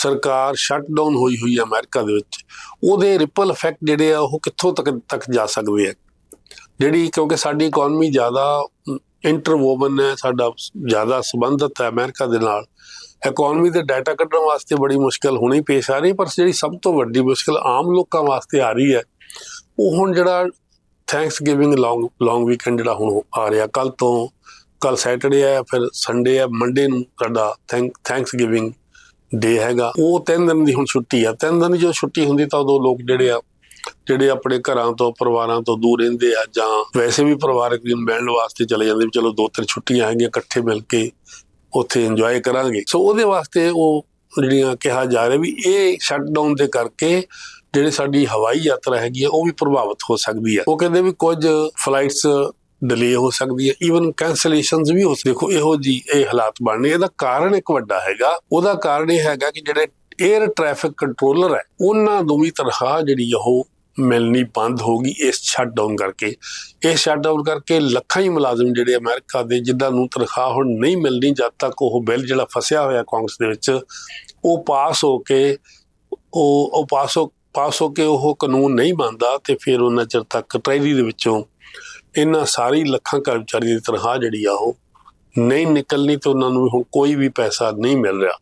ਸਰਕਾਰ ਸ਼ਟਡਾਊਨ ਹੋਈ ਹੋਈ ਹੈ ਅਮਰੀਕਾ ਦੇ ਵਿੱਚ, ਉਹਦੇ ਰਿਪਲ ਇਫੈਕਟ ਜਿਹੜੇ ਆ ਉਹ ਕਿੱਥੋਂ ਤੱਕ ਤੱਕ ਜਾ ਸਕਦੇ ਆ? ਜਿਹੜੀ ਕਿਉਂਕਿ ਸਾਡੀ ਇਕਨੋਮੀ ਜ਼ਿਆਦਾ ਇੰਟਰਵੋਵਨ ਹੈ, ਸਾਡਾ ਜ਼ਿਆਦਾ ਸੰਬੰਧਿਤ ਹੈ ਅਮਰੀਕਾ ਦੇ ਨਾਲ ਇਕਨੋਮੀ ਦੇ ਡਾਟਾ ਕੱਢਣ ਵਾਸਤੇ ਬੜੀ ਮੁਸ਼ਕਲ ਹੁਣੀ ਪੇਸ਼ ਆ ਰਹੀ, ਪਰ ਜਿਹੜੀ ਸਭ ਤੋਂ ਵੱਡੀ ਮੁਸ਼ਕਲ ਆਮ ਲੋਕਾਂ ਵਾਸਤੇ ਆ ਰਹੀ ਹੈ, ਉਹ ਹੁਣ ਜਿਹੜਾ Thanksgiving long long weekend ਜਿਹੜਾ ਹੁਣ ਆ ਰਿਹਾ ਕੱਲ ਤੋਂ ਕੱਲ ਸੈਟਰਡੇ ਹੈ, ਫਿਰ ਸੰਡੇ ਆ ਮੰਡੇ ਨੂੰ ਸਾਡਾ ਥੈਂਕ ਥੈਂਕਸ ਗਿਵਿੰਗ ਡੇ ਹੈਗਾ। ਉਹ ਤਿੰਨ ਦਿਨ ਦੀ ਹੁਣ ਛੁੱਟੀ ਆ। ਤਿੰਨ ਦਿਨ ਜਦੋਂ ਛੁੱਟੀ ਹੁੰਦੀ ਤਾਂ ਉਦੋਂ ਲੋਕ ਜਿਹੜੇ ਆ, ਜਿਹੜੇ ਆਪਣੇ ਘਰਾਂ ਤੋਂ, ਪਰਿਵਾਰਾਂ ਤੋਂ ਦੂਰ ਰਹਿੰਦੇ ਆ ਜਾਂ ਵੈਸੇ ਵੀ ਪਰਿਵਾਰਕ ਦਿਨ ਮਿਲਣ ਵਾਸਤੇ ਚਲੇ ਜਾਂਦੇ ਵੀ ਚਲੋ ਦੋ ਤਿੰਨ ਛੁੱਟੀਆਂ ਹੈਗੀਆਂ, ਇਕੱਠੇ ਮਿਲ ਕੇ ਉੱਥੇ ਇੰਜੋਏ ਕਰਾਂਗੇ। ਸੋ ਉਹਦੇ ਵਾਸਤੇ ਉਹ ਜਿਹੜੀਆਂ ਕਿਹਾ ਜਾ ਰਿਹਾ ਵੀ ਇਹ ਸ਼ਟਡਾਊਨ ਦੇ ਕਰਕੇ ਜਿਹੜੇ ਸਾਡੀ ਹਵਾਈ ਯਾਤਰਾ ਹੈਗੀ ਆ, ਉਹ ਵੀ ਪ੍ਰਭਾਵਿਤ ਹੋ ਸਕਦੀ ਹੈ ਉਹ ਕਹਿੰਦੇ ਵੀ ਕੁਝ ਫਲਾਈਟਸ ਡਿਲੇ ਹੋ ਸਕਦੀ ਹੈ ਈਵਨ ਕੈਂਸਲੇਸ਼ਨਸ ਵੀ ਹੋ ਦੇਖੋ, ਇਹੋ ਜੀ ਇਹ ਹਾਲਾਤ ਬਣਨੇ ਇਹਦਾ ਕਾਰਨ ਇੱਕ ਵੱਡਾ ਹੈਗਾ। ਉਹਦਾ ਕਾਰਨ ਇਹ ਹੈਗਾ ਕਿ ਜਿਹੜੇ 에ਅਰ ਟ੍ਰੈਫਿਕ ਕੰਟਰੋਲਰ ਹੈ, ਉਹਨਾਂ ਨੂੰ ਵੀ ਤਨਖਾਹ ਜਿਹੜੀ ਉਹ ਮਿਲਣੀ ਬੰਦ ਹੋ ਗਈ ਇਸ ਸ਼ਟਡਾਊਨ ਕਰਕੇ। ਇਸ ਸ਼ਟਡਾਊਨ ਕਰਕੇ ਲੱਖਾਂ ਹੀ ਮੁਲਾਜ਼ਮ ਜਿਹੜੇ ਅਮਰੀਕਾ ਦੇ ਜਿੱਦਾਂ ਨੂੰ ਤਨਖਾਹ ਹੁਣ ਨਹੀਂ ਮਿਲਣੀ ਜਦ ਤੱਕ ਉਹ ਬਿੱਲ ਜਿਹੜਾ ਫਸਿਆ ਹੋਇਆ ਕਾਂਗਰਸ ਦੇ ਵਿੱਚ, ਉਹ ਪਾਸ ਹੋ ਕੇ, ਉਹ ਉਹ ਪਾਸ ਹੋ ਪਾਸ ਹੋ ਕੇ ਉਹ ਕਾਨੂੰਨ ਨਹੀਂ ਬਣਦਾ ਤੇ ਫਿਰ ਉਹਨਾਂ ਚਿਰ ਤੱਕ ਟ੍ਰੈਜਰੀ ਦੇ ਵਿੱਚੋਂ ਇਹਨਾਂ ਸਾਰੀ ਲੱਖਾਂ ਕਰਮਚਾਰੀ ਦੀ ਤਨਖਾਹ ਜਿਹੜੀ ਆ ਉਹ ਨਹੀਂ ਨਿਕਲਣੀ ਤੇ ਉਹਨਾਂ ਨੂੰ ਹੁਣ ਕੋਈ ਵੀ ਪੈਸਾ ਨਹੀਂ ਮਿਲ ਰਿਹਾ।